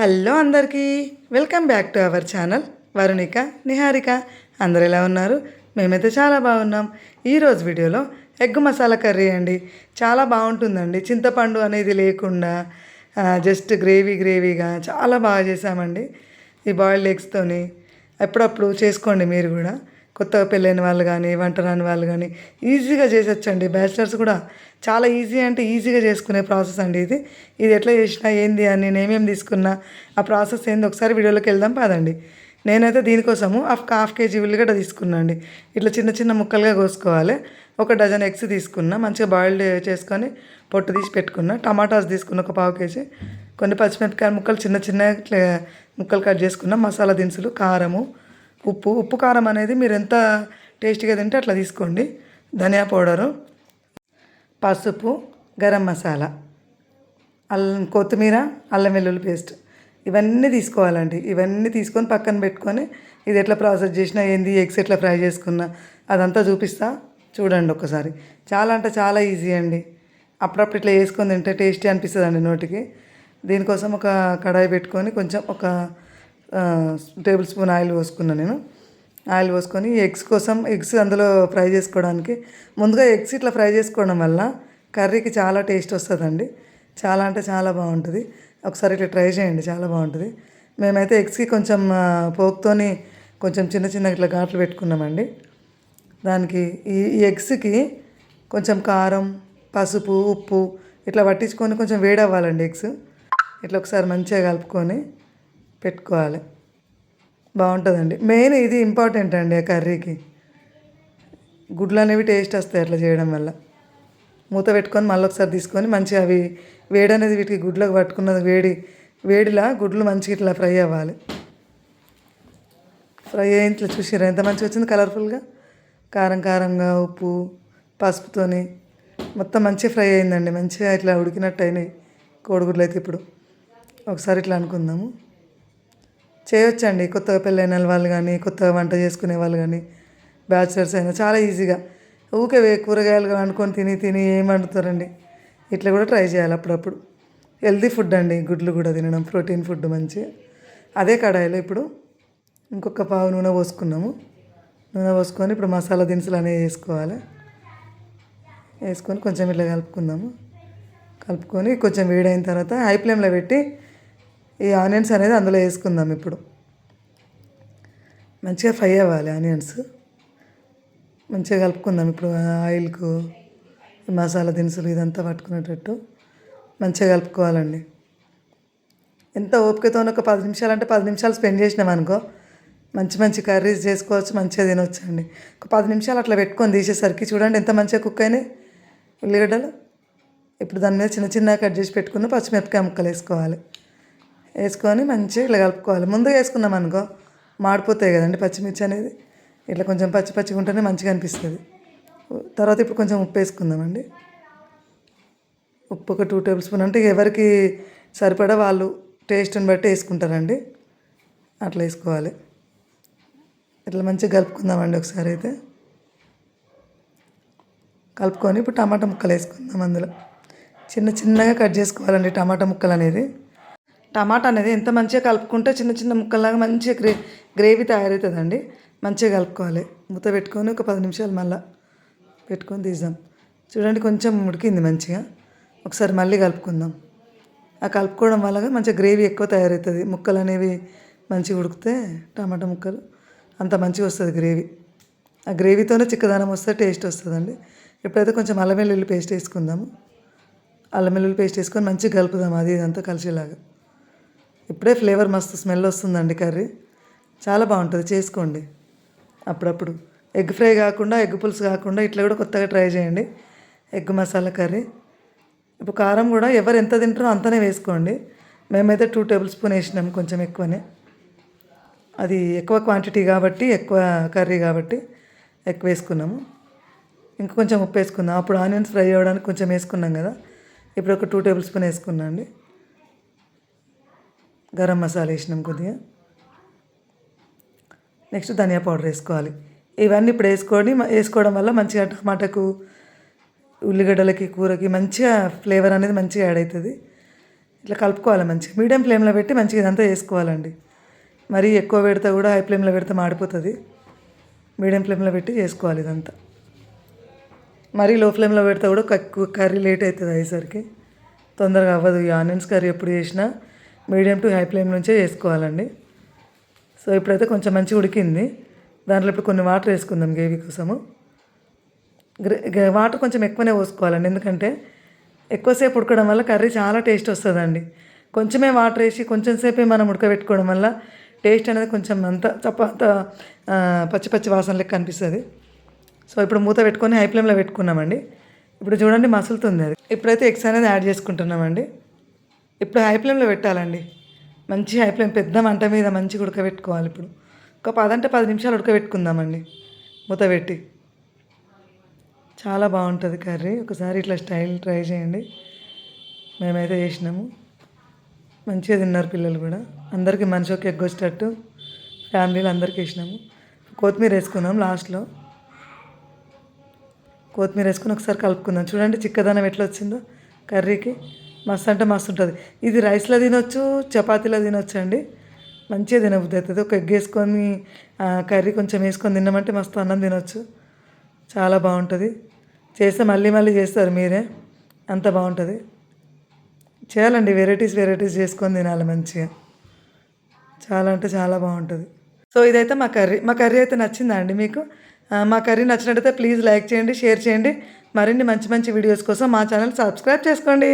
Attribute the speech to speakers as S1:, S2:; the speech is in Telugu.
S1: హలో అందరికీ. Welcome back to our channel. Varunika Niharika. అందరు ఎలా ఉన్నారు? మేమైతే చాలా బాగున్నాం. ఈరోజు వీడియోలో ఎగ్ మసాలా కర్రీ అండి. చాలా బాగుంటుందండి. చింతపండు అనేది లేకుండా జస్ట్ గ్రేవీ గ్రేవీగా చాలా బాగా చేసామండి ఈ బాయిల్డ్ ఎగ్స్తోని ఎప్పుడప్పుడు చేసుకోండి మీరు కూడా. కొత్తగా పెళ్ళైన వాళ్ళు కానీ వంట రాని వాళ్ళు కానీ ఈజీగా చేసొచ్చండి. బ్యాచిలర్స్ కూడా చాలా ఈజీ అంటే ఈజీగా చేసుకునే ప్రాసెస్ అండి ఇది. ఇది ఎట్లా చేసినా ఏంది అని నేను ఏమేమి తీసుకున్నా ఆ ప్రాసెస్ ఏంది ఒకసారి వీడియోలోకి వెళ్దాం పదండి. నేనైతే దీనికోసము హాఫ్ హాఫ్ కేజీ ఉల్లిగడ్డ తీసుకున్నా అండి. ఇట్లా చిన్న చిన్న ముక్కలుగా కోసుకోవాలి. ఒక డజన్ ఎగ్స్ తీసుకున్నా మంచిగా బాయిల్డ్ చేసుకొని పొట్టు తీసి పెట్టుకున్నా టమాటాస్ తీసుకున్న ఒక పావు కేజీ కొన్ని పచ్చిమిరపకాయ ముక్కలు చిన్న చిన్న ముక్కలు కట్ చేసుకున్నా మసాలా దినుసులు కారము ఉప్పు ఉప్పు కారం అనేది మీరు ఎంత టేస్టీగా తింటే అట్లా తీసుకోండి. ధనియా పౌడరు పసుపు గరం మసాలా అల్లం కొత్తిమీర అల్లం వెల్లుల్లి పేస్ట్ ఇవన్నీ తీసుకోవాలండి. ఇవన్నీ తీసుకొని పక్కన పెట్టుకొని ఇది ఎట్లా ప్రాసెస్ చేసినా ఏంది ఎగ్స్ ఎట్లా ఫ్రై చేసుకున్నా అదంతా చూపిస్తా. చూడండి ఒకసారి చాలా అంటే చాలా ఈజీ అండి. అప్పుడప్పుడు ఇట్లా వేసుకొని తింటే టేస్టీ అనిపిస్తుంది అండి నోటికి. దీనికోసం ఒక కడాయి పెట్టుకొని కొంచెం ఒక టేబుల్ స్పూన్ ఆయిల్ పోసుకున్నాను నేను. ఆయిల్ పోసుకొని ఎగ్స్ కోసం ఎగ్స్ అందులో ఫ్రై చేసుకోవడానికి. ముందుగా ఎగ్స్ ఇట్లా ఫ్రై చేసుకోవడం వల్ల కర్రీకి చాలా టేస్ట్ వస్తుందండి. చాలా అంటే చాలా బాగుంటుంది. ఒకసారి ఇట్లా ట్రై చేయండి చాలా బాగుంటుంది. మేమైతే ఎగ్స్కి కొంచెం పోక్తోని కొంచెం చిన్న చిన్న ఇట్లా ఘాట్లు పెట్టుకున్నామండి. దానికి ఈ ఈ ఎగ్స్కి కొంచెం కారం పసుపు ఉప్పు ఇట్లా పట్టించుకొని కొంచెం వేడవ్వాలండి ఎగ్స్. ఇట్లా ఒకసారి మంచిగా కలుపుకొని పెట్టుకోవాలి. బాగుంటుందండి. మెయిన్ ఇది ఇంపార్టెంట్ అండి ఆ కర్రీకి. గుడ్లు అనేవి టేస్ట్ వస్తాయి అట్లా చేయడం వల్ల. మూత పెట్టుకొని మళ్ళీ ఒకసారి తీసుకొని మంచిగా అవి వేడి అనేది వీటికి గుడ్లకు పట్టుకున్నది వేడి వేడిలా గుడ్లు మంచిగా ఇట్లా ఫ్రై అవ్వాలి. ఫ్రై అయిన ఇట్లా చూసారా ఎంత మంచిగా వచ్చింది కలర్ఫుల్గా? కారం కారంగా ఉప్పు పసుపుతోని. మొత్తం మంచిగా ఫ్రై అయిందండి. మంచిగా ఇట్లా ఉడికినట్టు అయినాయి కోడిగుడ్లు అయితే ఇప్పుడు. ఒకసారి ఇట్లా అనుకుందాము. చేయొచ్చండి. కొత్తగా పెళ్ళైన వాళ్ళు కానీ కొత్తగా వంట చేసుకునే వాళ్ళు కానీ బ్యాచిలర్స్ అయినా చాలా ఈజీగా. ఊకే కూరగాయలు వండుకొని తిని తిని ఏం వండుతారండి? ఇట్లా కూడా ట్రై చేయాలి అప్పుడప్పుడు. హెల్తీ ఫుడ్ అండి. గుడ్లు కూడా తినడం ప్రోటీన్ ఫుడ్ మంచి అదే కడాయిలో ఇప్పుడు ఇంకొక పావు నూనె పోసుకున్నాము. నూనె పోసుకొని ఇప్పుడు మసాలా దినుసులు అనేవి వేసుకోవాలి. వేసుకొని కొంచెం ఇట్లా కలుపుకుందాము. కలుపుకొని కొంచెం వేడైన తర్వాత హై ఫ్లేమ్లో పెట్టి ఈ ఆనియన్స్ అనేది అందులో వేసుకుందాం ఇప్పుడు. మంచిగా ఫ్రై అవ్వాలి ఆనియన్స్. మంచిగా కలుపుకుందాం ఇప్పుడు ఆయిల్కు ఈ మసాలా దినుసులు ఇదంతా పట్టుకునేటట్టు. మంచిగా కలుపుకోవాలండి. ఎంత ఓపికతో ఒక పది నిమిషాలు అంటే పది నిమిషాలు స్పెండ్ చేసినాం అనుకో మంచి మంచి కర్రీస్ చేసుకోవచ్చు మంచిగా తినవచ్చు అండి ఒక పది నిమిషాలు అట్లా పెట్టుకొని తీసేసరికి చూడండి ఎంత మంచిగా కుక్ అయినాయి ఉల్లిగడ్డలు. ఇప్పుడు దాని మీద చిన్న చిన్నగా కట్ చేసి పెట్టుకున్న పచ్చిమిరపకాయ ముక్కలు వేసుకోవాలి. వేసుకొని మంచిగా ఇట్లా కలుపుకోవాలి. ముందుగా వేసుకున్నాం అనుకో మాడిపోతాయి కదండి పచ్చిమిర్చి అనేది. ఇట్లా కొంచెం పచ్చి పచ్చిగా ఉంటేనే మంచిగా అనిపిస్తుంది. తర్వాత ఇప్పుడు కొంచెం ఉప్పు వేసుకుందామండి. ఉప్పు ఒక టూ టేబుల్ స్పూన్ అంటే ఎవరికి సరిపడా వాళ్ళు టేస్ట్ని బట్టి వేసుకుంటారండి. అట్లా వేసుకోవాలి. ఇట్లా మంచిగా కలుపుకుందామండి ఒకసారి అయితే. కలుపుకొని ఇప్పుడు టమాటా ముక్కలు వేసుకుందాం అందులో. చిన్న చిన్నగా కట్ చేసుకోవాలండి టమాటా ముక్కలు అనేది. టమాటా అనేది ఎంత మంచిగా కలుపుకుంటే చిన్న చిన్న ముక్కల్లాగా మంచిగా గ్రే గ్రేవీ తయారవుతుందండి. మంచిగా కలుపుకోవాలి. మూత పెట్టుకొని ఒక పది నిమిషాలు మళ్ళీ పెట్టుకొని తీద్దాం. చూడండి కొంచెం ఉడికింది మంచిగా. ఒకసారి మళ్ళీ కలుపుకుందాం. ఆ కలుపుకోవడం వల్ల మంచిగా గ్రేవీ ఎక్కువ తయారవుతుంది. ముక్కలు అనేవి మంచిగా ఉడికితే టమాటా ముక్కలు అంత మంచిగా వస్తుంది గ్రేవీ. ఆ గ్రేవీతోనే చిక్కదనం వస్తే టేస్ట్ వస్తుందండి. ఇప్పుడైతే కొంచెం అల్లం వెల్లుల్లి పేస్ట్ వేసుకుందాము అల్లం వెల్లుల్లి పేస్ట్ వేసుకొని మంచిగా కలుపుదాం. అది ఇదంతా కలిసేలాగా. ఇప్పుడే ఫ్లేవర్ మస్తు స్మెల్ వస్తుందండి కర్రీ. చాలా బాగుంటుంది చేసుకోండి. అప్పుడప్పుడు. ఎగ్ ఫ్రై కాకుండా ఎగ్ పులుసు కాకుండా ఇట్లా కూడా కొత్తగా ట్రై చేయండి. Egg masala curry. ఇప్పుడు కారం కూడా ఎవరు ఎంత తింటారో అంతనే వేసుకోండి. మేమైతే టూ టేబుల్ స్పూన్ వేసినాం కొంచెం ఎక్కువనే. అది ఎక్కువ క్వాంటిటీ కాబట్టి ఎక్కువ కర్రీ కాబట్టి ఎక్కువ వేసుకున్నాము. ఇంకా కొంచెం ఉప్పు వేసుకుందాం. అప్పుడు ఆనియన్స్ ఫ్రై అవ్వడానికి కొంచెం వేసుకున్నాం కదా. ఇప్పుడు ఒక టూ టేబుల్ స్పూన్ వేసుకున్నాం అండి గరం మసాలా వేసినాం కొద్దిగా. నెక్స్ట్ ధనియా పౌడర్ వేసుకోవాలి. ఇవన్నీ ఇప్పుడు వేసుకొని వేసుకోవడం వల్ల మంచిగా టమాటాకు ఉల్లిగడ్డలకి కూరకి మంచిగా ఫ్లేవర్ అనేది మంచిగా యాడ్ అవుతుంది. ఇట్లా కలుపుకోవాలి మంచిగా. మీడియం ఫ్లేమ్లో పెట్టి మంచిగా ఇదంతా వేసుకోవాలండి. మరీ ఎక్కువ పెడితే కూడా హై ఫ్లేమ్లో పెడితే మాడిపోతుంది. మీడియం ఫ్లేమ్లో పెట్టి చేసుకోవాలి ఇదంతా. మరీ లో ఫ్లేమ్లో పెడితే కూడా కర్రీ లేట్ అవుతుంది అయ్యేసరికి. తొందరగా అవ్వదు. ఈ ఆనియన్స్ కర్రీ ఎప్పుడు చేసినా మీడియం టు హై ఫ్లేమ్ నుంచే వేసుకోవాలండి. సో ఇప్పుడైతే కొంచెం మంచిగా ఉడికింది. దాంట్లో ఇప్పుడు కొన్ని వాటర్ వేసుకుందాం గ్రేవీ కోసము. వాటర్ కొంచెం ఎక్కువనే పోసుకోవాలండి. ఎందుకంటే ఎక్కువసేపు ఉడకడం వల్ల కర్రీ చాలా టేస్ట్ వస్తుందండి. కొంచెమే వాటర్ వేసి కొంచెం సేపే మనం ఉడకబెట్టుకోవడం వల్ల టేస్ట్ అనేది కొంచెం అంత చప్ప పచ్చి పచ్చి వాసన లెక్క అనిపిస్తుంది. సో ఇప్పుడు మూత పెట్టుకొని హై ఫ్లేమ్లో పెట్టుకున్నామండి. ఇప్పుడు చూడండి మసులుతుంది అది. ఇప్పుడైతే ఎగ్స్ అనేది యాడ్ చేసుకుంటున్నామండి. ఇప్పుడు హై ఫ్లేమ్లో పెట్టాలండి. మంచి హై ఫ్లేమ్ పెద్ద మంట మీద మంచిగా ఉడకబెట్టుకోవాలి ఇప్పుడు. ఒక పదంటే పది నిమిషాలు ఉడకబెట్టుకుందామండి. మూత పెట్టి. చాలా బాగుంటుంది కర్రీ. ఒకసారి ఇట్లా స్టైల్ ట్రై చేయండి. మేమైతే చేసినాము. మంచిగా తిన్నారు పిల్లలు కూడా. అందరికీ మనిషి ఒక ఎగ్ వచ్చేటట్టు ఫ్యామిలీలో అందరికీ వేసినాము. కొత్తిమీర వేసుకున్నాం లాస్ట్లో. కొత్తిమీర వేసుకుని ఒకసారి కలుపుకుందాం. చూడండి చిక్కదనం ఎట్లా వచ్చిందో కర్రీకి. మస్తు అంటే మస్తు ఉంటుంది. ఇది రైస్లో తినొచ్చు చపాతీలో తినొచ్చు అండి. మంచిగా తినబుద్ధి అవుతుంది. ఒక ఎగ్ వేసుకొని కర్రీ కొంచెం వేసుకొని తిన్నామంటే మస్తు అన్నం తినొచ్చు. చాలా బాగుంటుంది. చేస్తే మళ్ళీ మళ్ళీ చేస్తారు మీరే. అంత బాగుంటుంది. చేయాలండి. వెరైటీస్ వెరైటీస్ చేసుకొని తినాలి మంచిగా. చాలా అంటే చాలా బాగుంటుంది. సో ఇదైతే మా కర్రీ మా కర్రీ అయితే నచ్చిందా అండి మీకు? మా కర్రీ నచ్చినట్టయితే ప్లీజ్ లైక్ చేయండి షేర్ చేయండి. మరిన్ని మంచి మంచి వీడియోస్ కోసం మా ఛానల్ సబ్స్క్రైబ్ చేసుకోండి.